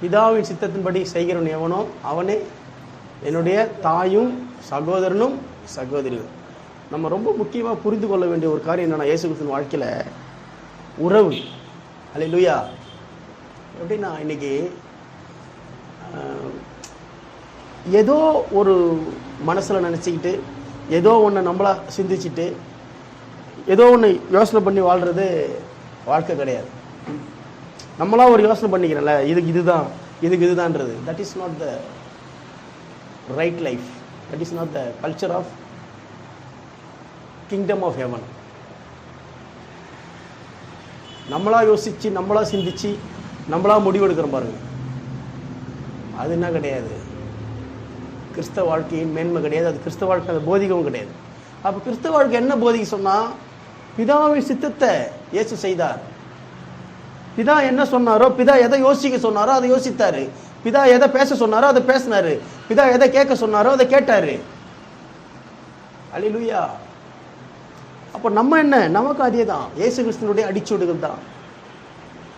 பிதாவின் சித்தத்தின்படி செய்கிறவன் எவனோ அவனே என்னுடைய தாயும் சகோதரனும் சகோதரியும் நம்ம ரொம்ப முக்கியமாக புரிந்து கொள்ள வேண்டிய ஒரு காரியம் என்னென்னா இயேசுகிறிஸ்தின் வாழ்க்கையில் உறவு. அல்லேலூயா எப்படின்னா இன்னைக்கு ஏதோ ஒரு மனசில் நினச்சிக்கிட்டு ஏதோ ஒன்று நம்மளா சிந்திச்சுட்டு ஏதோ ஒன்று யோசனை பண்ணி வாழ்கிறது வாழ்க்கை கிடையாது. நம்மளா ஒரு யோசனை பண்ணிக்கிறோம்ல இதுக்கு இதுதான் இதுக்கு இதுதான்றது. That is not the right life that is not the culture of kingdom of heaven நம்மளா யோசிச்சு நம்மளா சிந்திச்சு நம்மளா முடிவெடுக்கிறோம் பாருங்க. அது என்ன கிடையாது. கிறிஸ்தவ வாழ்க்கையின் மேன்மை கிடையாது. அது கிறிஸ்தவ வாழ்க்கை அது போதிக்கவும் கிடையாது. அப்போ கிறிஸ்தவ வாழ்க்கை என்ன போதிக்க சொன்னால் பிதாவின் சித்தத்தை இயேசு செய்தார். பிதா என்ன சொன்னாரோ பிதா எதை யோசிக்க சொன்னாரோ அதை யோசித்தாரு. பிதா எதை பேச சொன்னாரோ அதை பேசினாரு. பிதா எதை கேட்க சொன்னாரோ அதை கேட்டாரு. அல்லேலூயா அப்போ நம்ம என்ன? நமக்கு அதே தான் இயேசு கிறிஸ்தனுடைய அடிச்சுடுகள் தான்